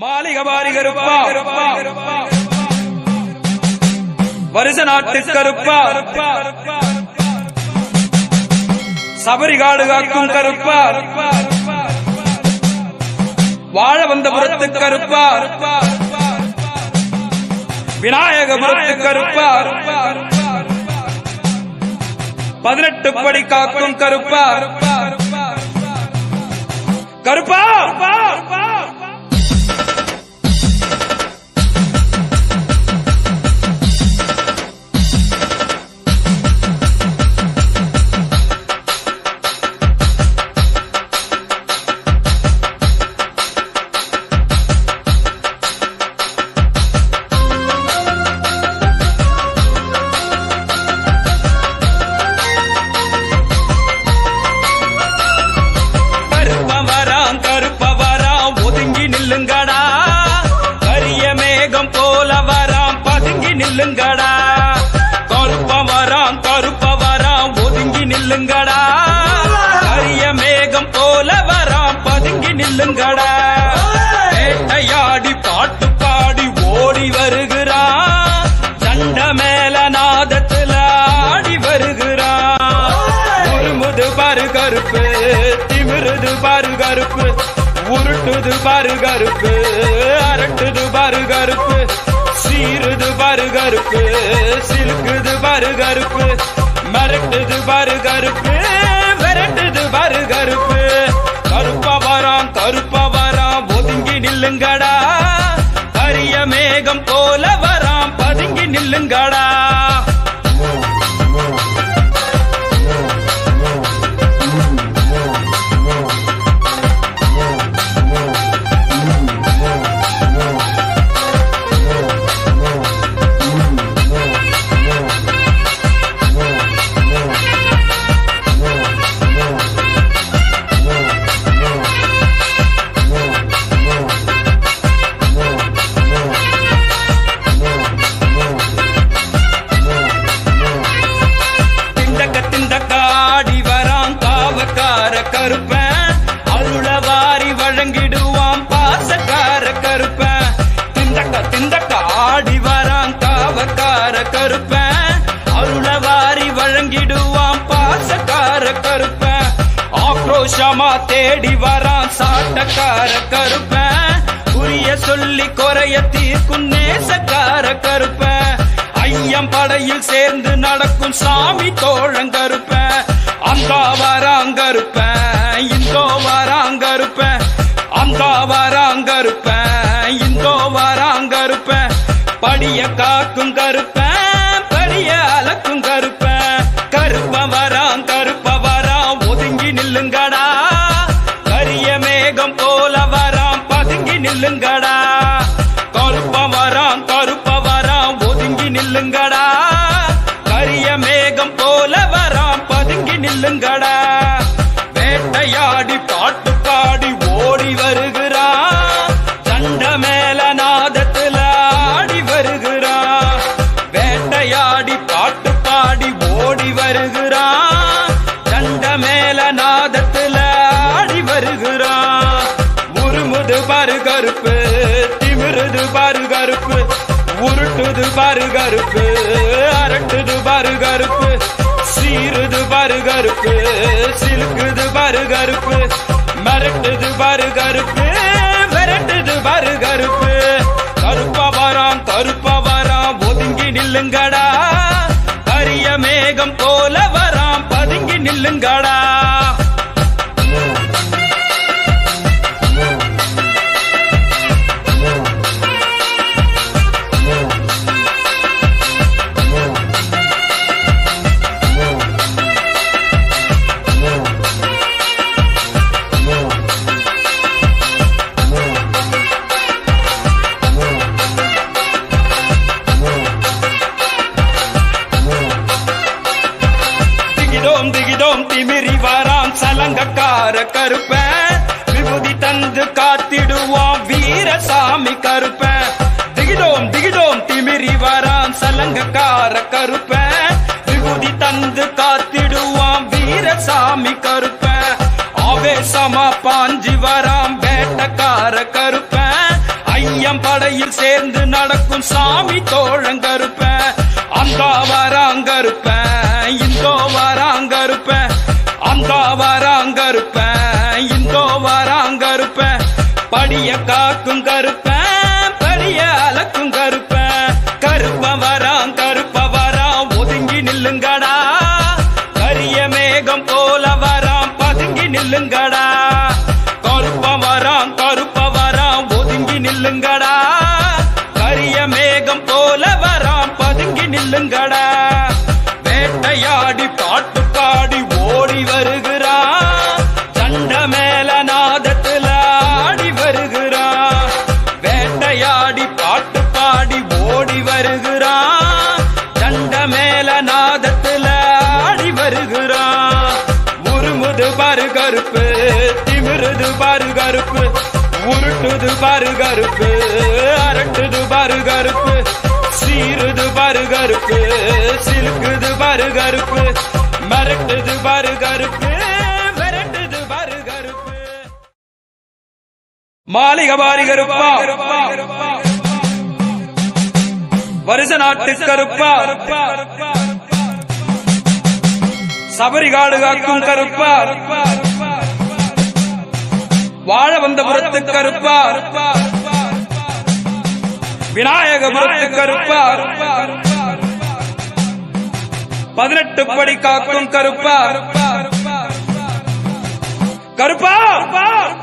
மாளிகவாரி கருப்பா வருஷ நாட்டு கருப்பா. சபரிகாடு காக்கும் கருப்பா வாழ வந்த புறத்து கருப்பா. விநாயகபுரத்து கருப்பா. பதினெட்டு படி காக்கும் கருப்பா கருப்பா. உருட்டுது பாரு கருப்பு அரட்டுது பாரு கருப்பு சீருது பாரு கருப்பு சிலுக்குது பாரு கருப்பு மரட்டுது பாரு கருப்பு. கருப்ப. ஆக்ரோஷமா தேடி வரான் சாட்டக்கார கருப்ப. புரிய சொல்லி குறைய தீர்க்கும் நேசக்கார கருப்ப. ஐயம் படையில் சேர்ந்து நடக்கும் சாமி தோழங்கருப்ப அந்த வராங்கருப்ப இந்தோ வராங்கருப்ப அந்த வராங்கருப்ப இந்தோ வராங்கருப்ப படிய காக்கும் கருப்ப படிய அலக்கும் கருப்ப. கருப்ப வர பாரு கருப்பு திமிருது பாரு கருப்பு உருட்டுது பாரு கருப்பு அரட்டுது பாரு கருப்பு சீருது பாரு கருப்பு சிலுக்குது பாரு கருப்பு மிரட்டுது பாரு கருப்பு மிரட்டுது பாரு கருப்பு. கருப்பா வரான் கருப்பா வரான் ஒதுங்கி நில்லுங்கடா. கரிய மேகம் போல வரான் பதுங்கி நில்லுங்கடா. வரான் கருப்ப விபூதி தந்து காத்திடுவான் வீரசாமி கருப்ப. திகிடோம் திகிடோம் திமிரி வரான் சலங்கக்கார கருப்ப. விபூதி தந்து காத்திடுவான் வீரசாமி கருப்ப. ஆவேசமா பாஞ்சி வரான் வேட்டக்கார கருப்ப. ஐயம் படையில் சேர்ந்து நடக்கும் சாமி தோழங்கருப்ப அந்த வராங்கருப்ப இந்தோ வராங்கருப்ப. அந்த இருப்பேன் இந்தோ வராங்கருப்ப படிய காக்கும் கருப்பேன் படிய அலக்கும் கருப்ப கருப்ப வரான் கருப்ப வரான் ஒதுங்கி நில்லுங்கடா. கரிய மேகம் போல வரான் பதுங்கி நில்லுங்கடா. கருப்ப வரான் கருப்ப வரான் கருப்பு திமிருது பாரு கருப்பு உருட்டுது பாரு கருப்பு அரட்டுது பாரு கருப்பு சீருது பாரு கருப்பு சிலுக்குது பாரு கருப்பு மரட்டுது பாரு கருப்பு மிரட்டுது பாரு கருப்பு. மாளிகை பாரி கருப்பா. வருஷ நாட்டு கருப்பா. சபரிகாடு காக்கும் கருப்பா. வாழ வந்த புறத்து கருப்பா. விநாயகபுரத்து கருப்பா. பதினெட்டு படி காக்கும் கருப்பா. கருப்பா.